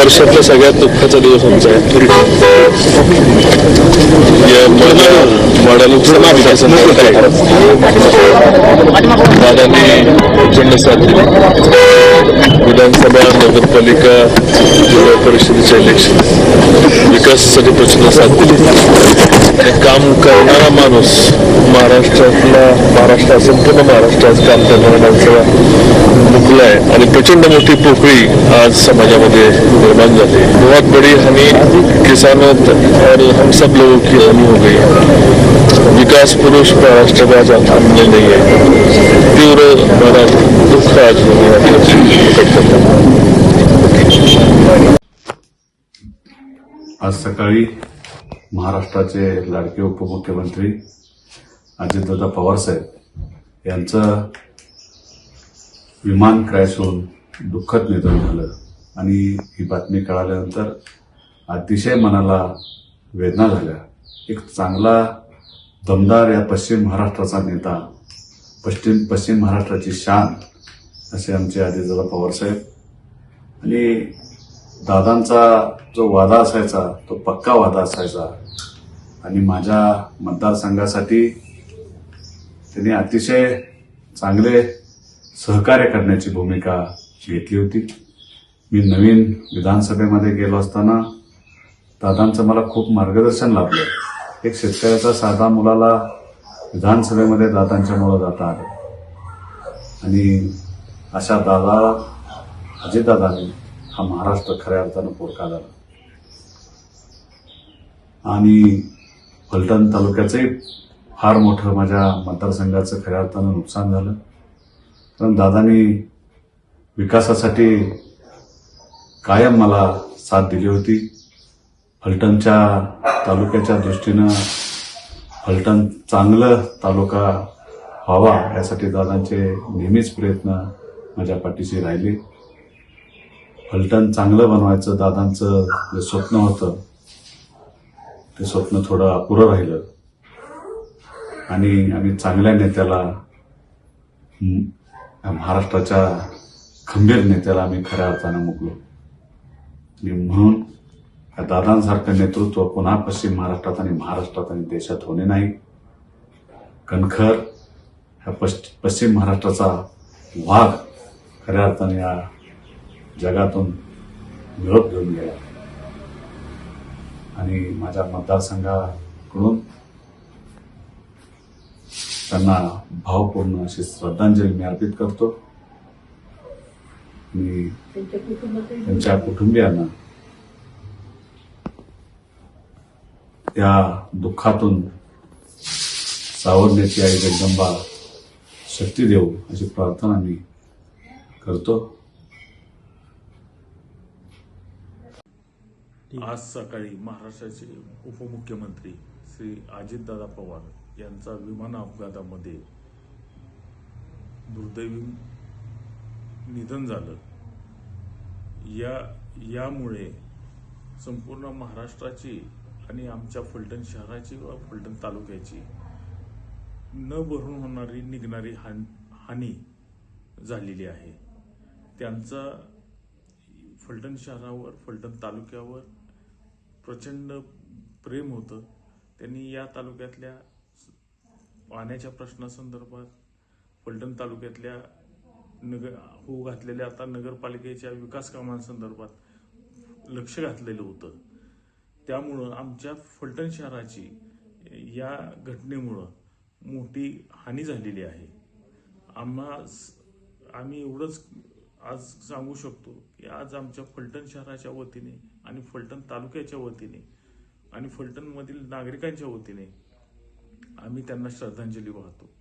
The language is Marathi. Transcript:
वर्षातला सगळ्यात दुःखाचा दिवस आमचा आहे. दादांनी प्रचंड साथ दिली विधानसभा नगरपालिका परिषदेचे इलेक्शन विकासासाठी प्रचंड साथ दिली आणि काम करणारा माणूस महाराष्ट्रातला महाराष्ट्र संपूर्ण महाराष्ट्रात काम करणारा माणसाला मुकला आहे. आणि प्रचंड मोठी पोकळी आज समाजामध्ये निर्माण झाली. बहुत बड़ी हानी किसानों और हम सब लोगों की हानी हो गई. विकास पुरुष महाराष्ट्र का आज हमने नहीं है तीव्र हमारा दुख आज मैं करता हूं। आज सकाळी महाराष्ट्राचे लाडके उपमुख्यमंत्री अजितदादा पवारसाहेब यांचं विमान क्रॅश होऊन दुःखद निधन झालं. आणि ही बातमी कळाल्यानंतर अतिशय मनाला वेदना झाल्या. एक चांगला दमदार या पश्चिम महाराष्ट्राचा नेता पश्चिम पश्चिम महाराष्ट्राची शान असे आमचे अजितदादा पवारसाहेब आणि दादांचा जो वादा असायचा तो पक्का वादा असायचा. आणि माझ्या मतदारसंघासाठी त्यांनी अतिशय चांगले सहकार्य करण्याची भूमिका घेतली होती. मी नवीन विधानसभेमध्ये गेलो असताना दादांचं मला खूप मार्गदर्शन लाभलं. एक शेतकऱ्याचा साधा मुलाला विधानसभेमध्ये दादांच्यामुळं जाता आलं. आणि अशा दादा अजितदादांनी हा महाराष्ट्र खऱ्या अर्थानं पोरका झाला. आणि फलटण तालुक्याचंही फार मोठं माझ्या मतदारसंघाचं खऱ्या अर्थानं नुकसान झालं. कारण दादांनी विकासासाठी कायम मला साथ दिली होती. फलटणच्या तालुक्याच्या दृष्टीनं फलटण चांगलं तालुका व्हावा यासाठी दादांचे नेहमीच प्रयत्न माझ्या पाठीशी राहिले. फलटण चांगलं बनवायचं दादांचं जे स्वप्न होतं ते स्वप्न थोडं अपुरं राहिलं. आणि आम्ही चांगल्या नेत्याला महाराष्ट्राच्या खंबीर नेत्याला आम्ही खऱ्या अर्थानं मुकलो. आणि म्हणून या दादांसारखं नेतृत्व पुन्हा पश्चिम महाराष्ट्रात आणि महाराष्ट्रात आणि देशात होणे नाही. कणखर ह्या पश्चिम महाराष्ट्राचा वाघ खऱ्या अर्थाने या जगातून निरोप घेऊन गेला. आणि माझ्या मतदारसंघाकडून त्यांना भावपूर्ण अशी श्रद्धांजली मी अर्पित करतो. मी त्यांच्या कुटुंबियांना त्या दुःखातून सावरण्याची आई जगदंबा शक्ती देऊ अशी प्रार्थना मी करतो. आज सकाळी महाराष्ट्राचे उपमुख्यमंत्री श्री अजितदादा पवार यांचा विमान अपघातामध्ये दुर्दैवी निधन झालं. या यामुळे संपूर्ण महाराष्ट्राची आणि आमच्या फलटण शहराची व फलटण तालुक्याची न भरून होणारी निघणारी हान हानी झालेली आहे. त्यांचा फलटण शहरावर फलटण तालुक्यावर प्रचंड प्रेम होतं. त्यांनी या तालुक्यातल्या पाण्याच्या प्रश्नासंदर्भात फलटण तालुक्यातल्या नगर होऊ घातलेल्या आता नगरपालिकेच्या विकास कामांसंदर्भात लक्ष घातलेलं होतं. त्यामुळं आमच्या फलटण शहराची या घटनेमुळं मोठी हानी झालेली आहे. आम्हा आम्ही एवढंच आज सांगू शकतो की आज आमच्या फलटण शहराच्या वतीने आणि फलटण तालुक्याच्या वतीने आणि फलटणमधील नागरिकांच्या वतीने आम्ही त्यांना श्रद्धांजली वाहतो.